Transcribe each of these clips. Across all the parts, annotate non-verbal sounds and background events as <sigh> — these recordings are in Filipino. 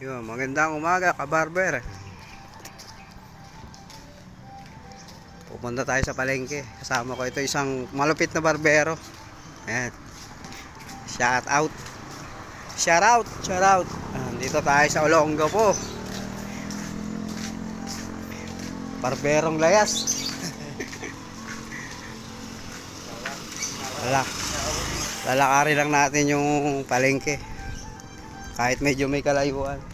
Yun, magandang umaga, kabarber. Pupunta tayo sa palengke. Kasama ko ito isang malupit na barbero. Ayan. Shout out. Shout out, shout out. Dito tayo sa Olongo po. Barberong layas. <laughs> Wala. Lalakarin lang natin yung palengke. Kahit medyo may kalayuan.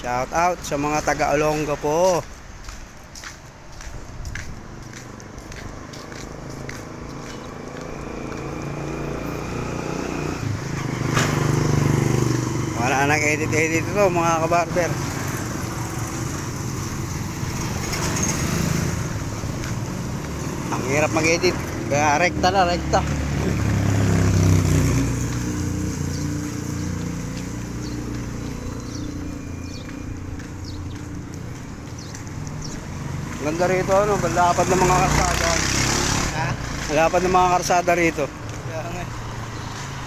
Shout out sa mga taga Olonga po. Wala nang edit-edit ito mga kabarber. Ang hirap mag-edit. Kaya rekta na, rekta. Ganda rito ano, balapad ng mga karsada. Ha? Balapad ng mga karsada rito. Kaya nga.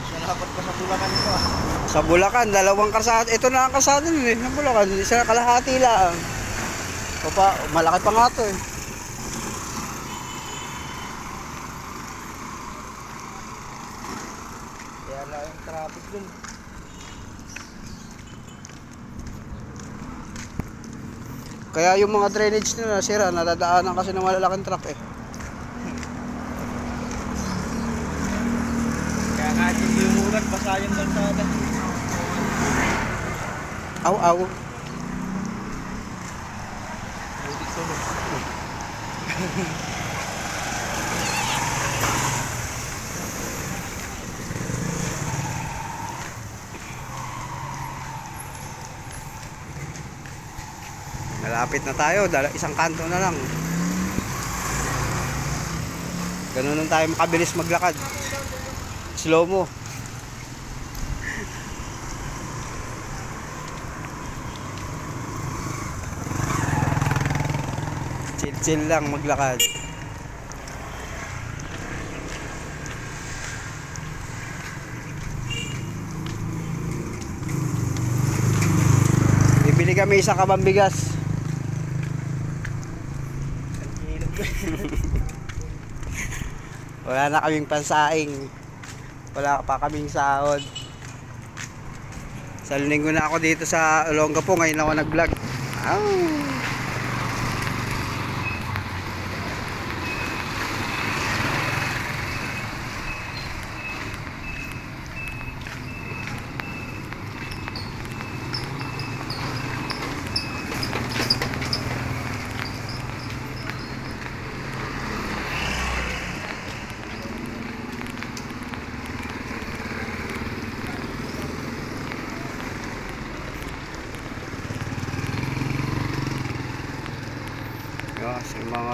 Sinapat pa sa Bulacan ito ah. Sa Bulacan, dalawang karsada. Ito na ang karsada nun eh, ng Bulacan. Isa kalahati lang. O pa, malaki pa nga to eh. Kaya lang yung traffic dun. Kaya yung mga drainage nila sira, nadadaanan kasi ng malalaking truck eh. Kaya kahit hindi umulan, basa yung kalsada. Aw, Malapit na tayo, isang kanto na lang. Ganun lang tayo makabilis maglakad. Slow mo. Chill-chill lang maglakad. Bibili kami isang kabambigas. Ang hilog. Wala na kaming pansaing. Wala pa kaming sahod. Sa linggo na ako dito sa Olonga po. Ngayon ako nag-vlog. Ow!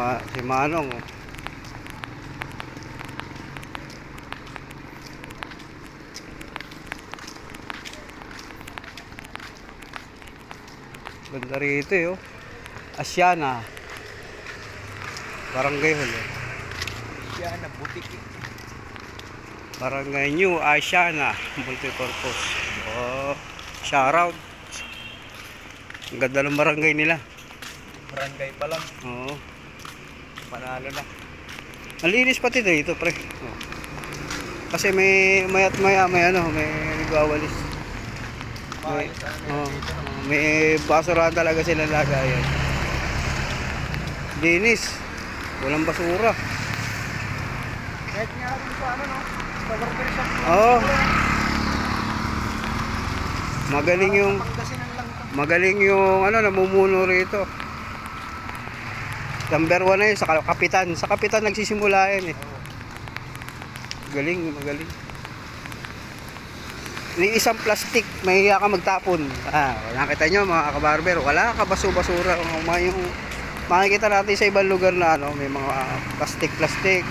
Si mga si Manong. oh. Ganda rito eh, oh. Asiana. Barangay Hall. eh. Kaya na butik eh. Barangay New Asiana. Multipurpose. Oh, shout out. Ang ganda ng barangay nila. Barangay pa lang. Oo. Panalo na. Ang linis pati dito, pre. Oh. Kasi may mayat maya may ano, may nagwawalis. May, ano oh, may basurahan talaga sila lagayan. Linis. Walang basura. Kahit nga rin sa ano no. Barber shop. Oo. Magaling yung magaling yung ano namumuno rito. Number one na yun, sa kapitan. Sa kapitan nagsisimula yan eh. Galing, magaling. Ni isang plastic, mahiya ka magtapon. Ah, nakita nyo mga kabarber, wala ka baso-basura. Mga yung makikita natin sa ibang lugar na ano, may mga plastic-plastic,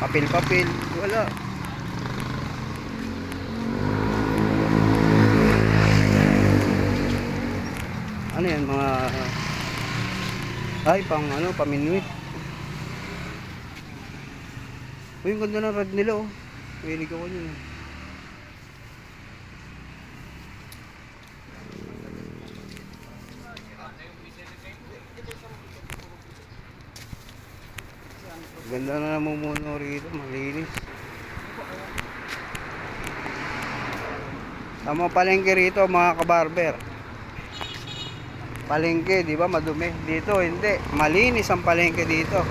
papel-papel, wala. Ano yan, mga ay pang ano, paminwi. Uy, ang ganda ng rad nila oh. Mahilig ako yun. eh. Ganda na namumuno rito, malinis. Tama palengke rito mga kabarber. Palengke, di ba madumi? Dito hindi, malinis ang palengke dito.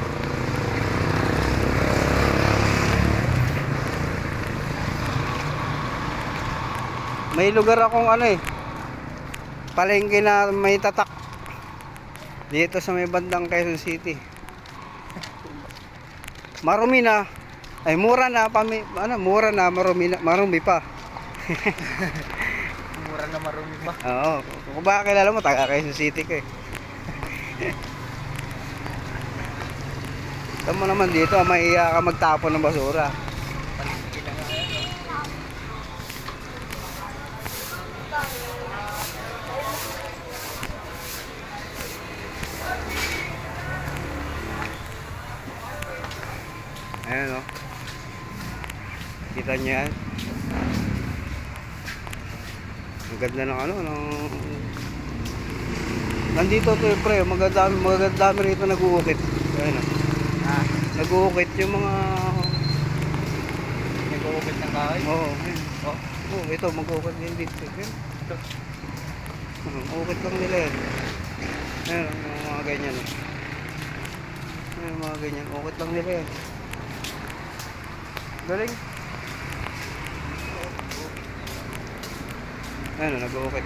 May lugar akong ano eh. Palengke na may tatak. Dito sa may bandang Quezon City. Marumi na. Ay mura na pami, ano, mura na, marumi na, marumi pa. <laughs> Marumi ba? Oo. Kung baka kilala mo, taga Quezon City ka eh. Ito mo naman dito, maiiya ka magtapon ng basura. Palengke na nga yan. oh. Ayan o. Kita niyo yan. Ang ganda ng ano, ng... Nandito to eh, pre, maganda, maganda rito nag-uukit. Ayan o. Ah, Nag-uukit yung mga... nag-uukit ng kahoy. Oo, oh, ayun. Oh, Oh, ito, mag-uukit din dito. Ito. Hmm, ukit lang nila yan. Ayan, yung mga ganyan. oh. Ayan, yung mga ganyan. Ukit lang nila yan. Galing. Ayan, oh, nag-uukit.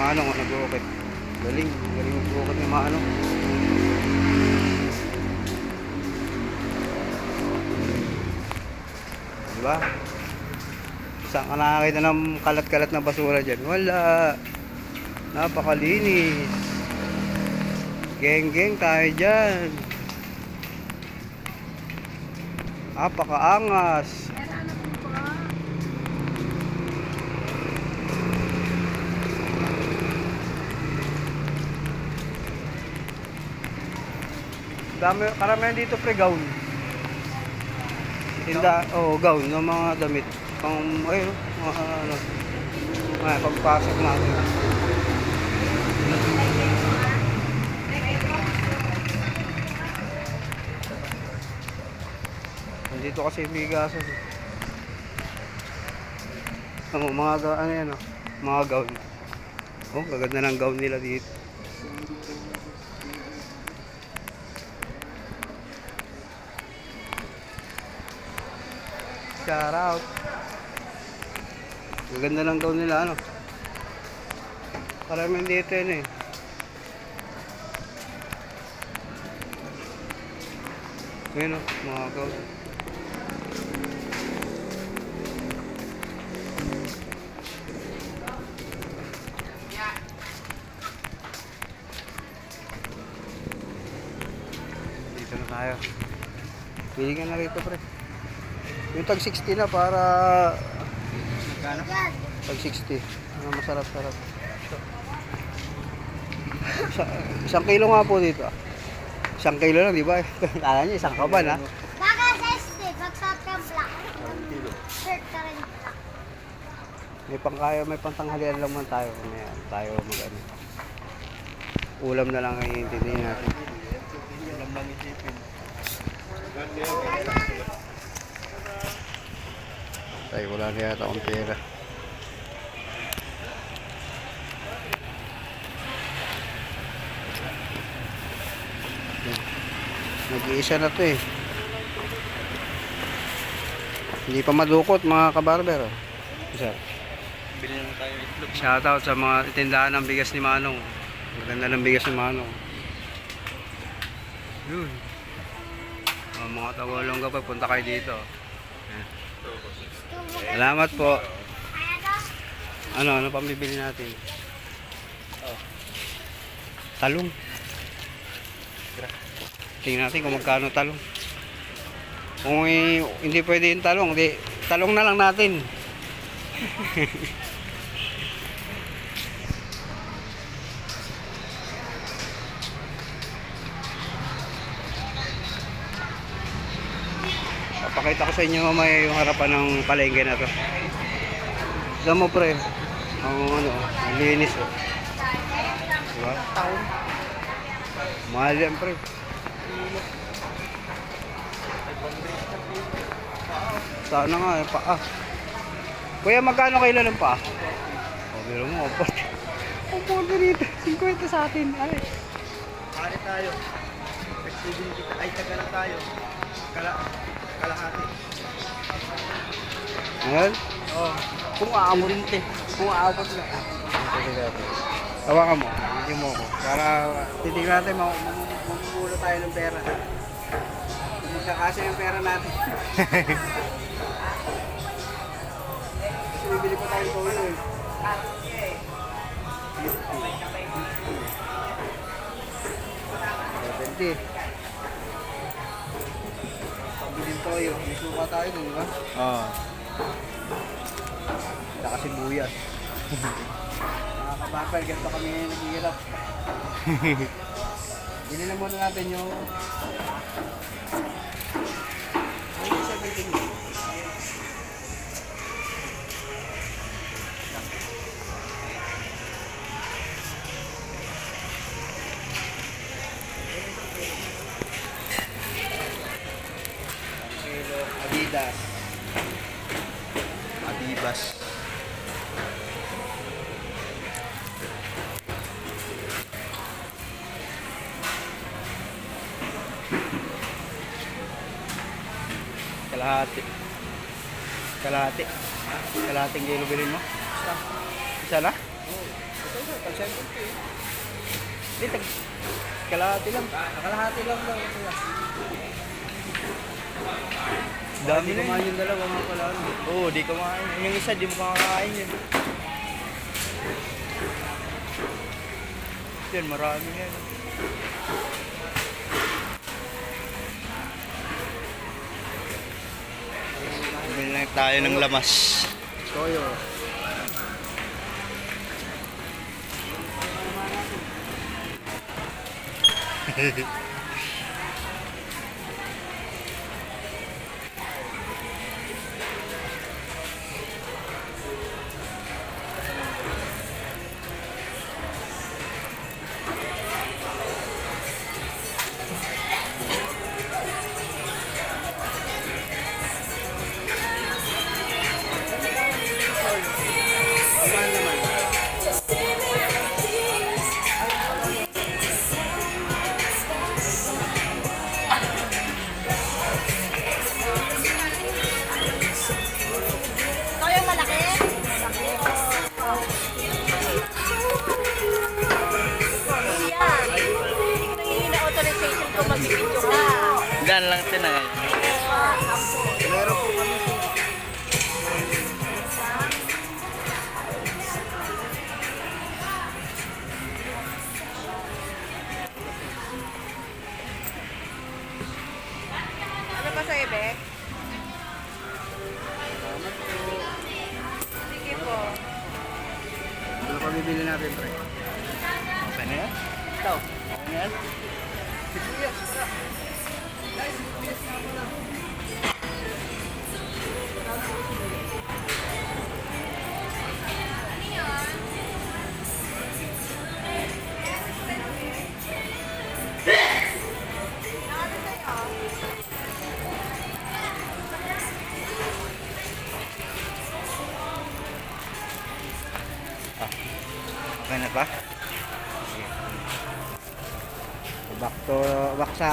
Manong, oh, nag-uukit. Galing. Galing mag-uukit ni Manong. Diba? Saan ka nakakita ng kalat-kalat na basura dyan? Wala. Napakalinis. Geng-geng tayo dyan. Napakaangas. Dami, karamihan dito pre gown. Tinda, oh, gown ng mga damit. Pang, ayun, mga ano. Ay, pagpasok natin. Nandito kasi bigasan. eh. Ano, mga ga- ano yan, mga gown. Oh, gaganda ng gown nila dito. Shout out. Maganda lang daw nila ano. Parang dito yun eh. Ayun o, mga gown. Dito na tayo. Pili ka na rito pre. Tag 60 na para Magkano? tag 60. Ano masarap-sarap. Isa, isang kilo nga po dito. ah. Isang kilo lang, di ba? <laughs> Kala niya isang kaban ha. Sa bagsat ka black. Shirt ka rin. May pangkaya, may pantanghalian lang man tayo. May tayo mag ano. Ulam na lang ang iintindihin natin. Alam lang isipin. Tayo wala na yata akong pera. Nag-iisa na to eh. Hindi pa madukot mga kabarber. oh. Isa. Bili na tayo itlog. Shoutout sa mga tindahan ng bigas ni Manong. Maganda ng bigas ni Manong. Yun. Mga tawalong ka pa, punta kayo dito. Salamat po. Ano, ano pang bibili natin? Talong. Tingnan natin kung magkano talong. Kung hindi pwede yung talong, di, talong na lang natin. <laughs> Pakita ko sa inyo mamaya yung harapan ng palengke na to. Alam mo pre, ang ano, ang linis oh. Diba? Taon. Mahal yan pre. Sana nga eh, paa. Kuya, magkano kilo ng paa? O, biro mo, opot. Opot dito. 50 sa atin. Ay. Pare tayo. Flexibility kita. Ay, taga lang tayo. Kala, kalahati. Ngayon? Oo. Kung aabot eh. Kung aabot na. Tawakan mo. Hindi mo ako. Para titignan natin, mag- mag- magkukulo tayo ng pera. Hindi kakasya yung pera natin. <laughs> Bibili pa tayo ng ulo eh. Seventy. Pabiling toyo. May suka tayo dun, di ba? Oo. Saka sibuyas. Mga kapapal, ganito kami naghihirap. Bili na muna natin yung... Kalahati. Kalahati. Kalahating kilo bilhin mo? Isa. Isa na? Ito isa, pag 70 eh. Hindi, tag... Kalahati lang. Nakalahati lang. Ito yan. Dami na kumain yung dalawa nga pala. ano. Oo, di kumain. Yung isa, di mo kakakain yun. Yan, marami yan. Bumili na tayo ng lamas. Toyo. Kumain <laughs>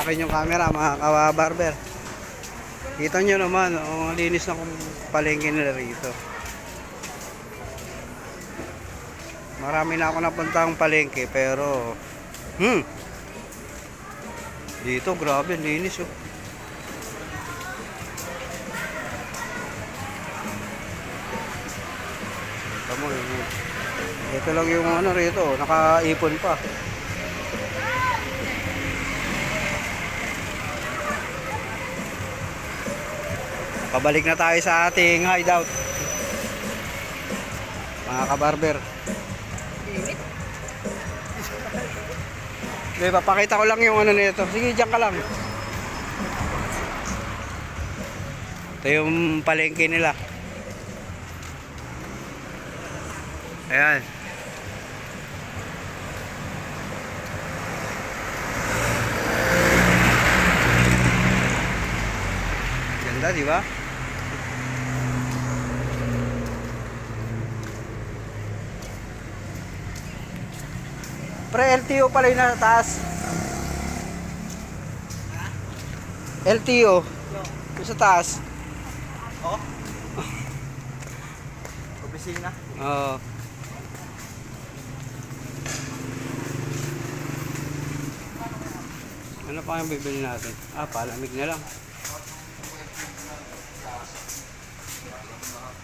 akin yung camera mga kawa-barber. Kita nyo naman, oh, ang linis na kung palengke nila rito. Marami na ako napuntang palengke pero hmm. Dito grabe, ang linis oh. Ito lang yung ano rito, nakaipon pa. Pabalik na tayo sa ating hideout. Mga kabarber. Hindi, papakita ko lang yung ano nito. Sige, diyan ka lang. Ito yung palengke nila. Ayan. Ganda, di ba? Pre, LTO pala yung nasa taas. LTO. Yung sa taas. Oh. <laughs> Opisina. Oo. Ano pa yung bibili natin? Ah, palamig na lang.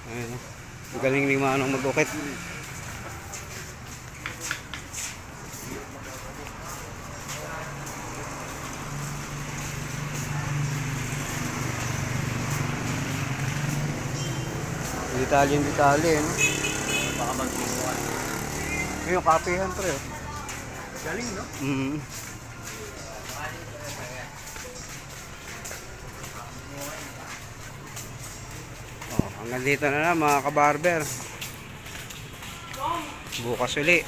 Ayun. oh. Ang galing ni Manong mag-ukit. Detalye yung detalye, no? Baka magsimuan. Yung kapihan pre. oh. Galing, no? Mm. Oh, hanggang dito na lang mga kabarber. Bukas uli.